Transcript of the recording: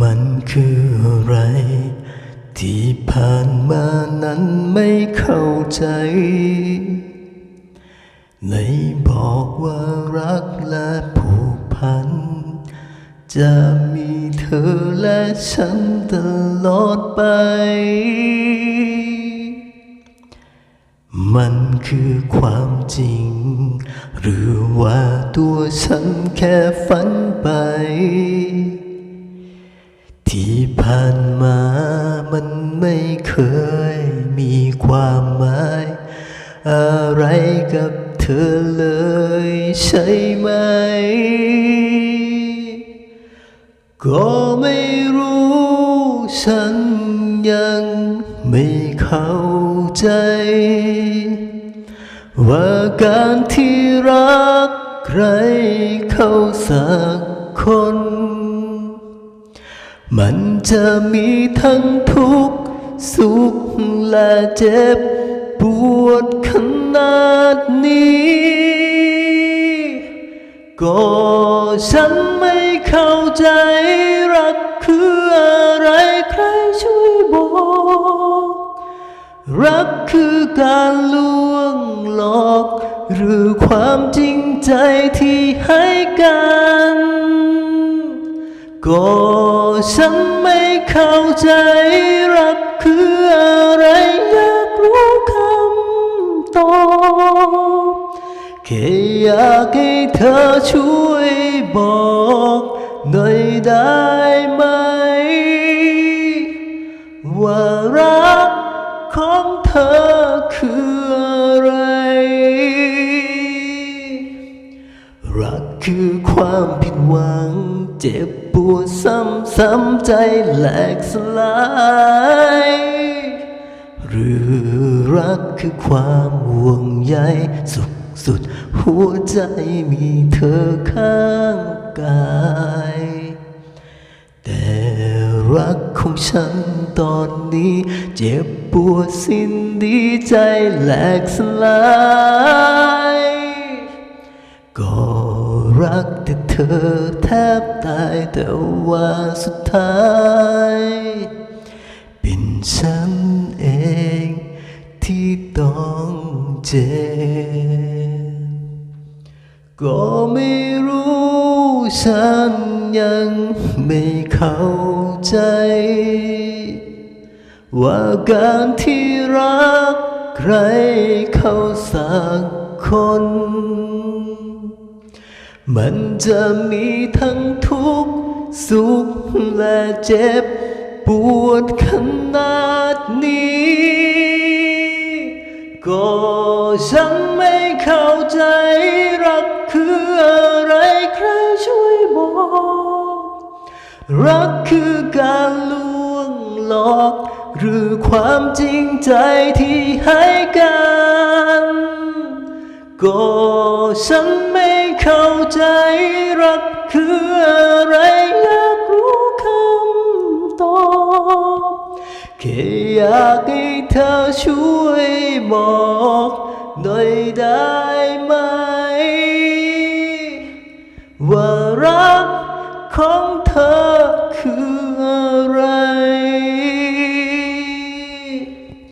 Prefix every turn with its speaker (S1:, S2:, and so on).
S1: มันคืออะไร ที่ผ่านมานั้นไม่เข้าใจ ในบอกว่ารักและผูกพัน จะมีเธอและฉันตลอดไป มันคือความจริง หรือว่าตัวฉันแค่ฝันไป ที่ผ่านมามันไม่เคยมีความหมาย อะไรกับเธอเลยใช่ไหม ก็ไม่รู้ฉันยังไม่เข้าใจ ว่าการที่รักใครเข้าสักคน มันจะมีทั้งทุกข์สุขและเจ็บ ปวดขนาดนี้ ก็ฉันไม่เข้าใจรักคืออะไรใครช่วยบอก รักคือการลวงหลอก หรือความจริงใจที่ให้กัน ก็ ฉันไม่เข้าใจรักคืออะไรอยากรู้คำตอบแค่อยากให้เธอช่วยบอกหน่อยได้ไหม ว่ารักของเธอคืออะไร รักคือความผิดหวังเจ็บ ปวดซ้ำใจแหลกสลาย หรือรักคือความห่วงใยสุขสุด หัวใจมีเธอข้างกาย แต่รักของฉันตอนนี้ เจ็บปวดสิ้นดีใจแหลกสลาย อแทบตายแต่ว่าสุดท้ายเป็นฉันเองที่ต้องเจ็บก็ไม่รู้ฉันยังไม่เข้าใจ ว่าการที่รักใครเข้าสักคน มันจะมีทั้งทุกข์สุขและเจ็บ ปวดขนาดนี้ ก็ฉันไม่เข้าใจรักคืออะไรใครช่วยบอก รักคือการลวงหลอก หรือความจริงใจที่ให้กัน ก็ฉันไม่ เข้าใจรักคืออะไรอยากรู้คำตอบแค่อยากให้เธอช่วยบอกหน่อยได้ไหม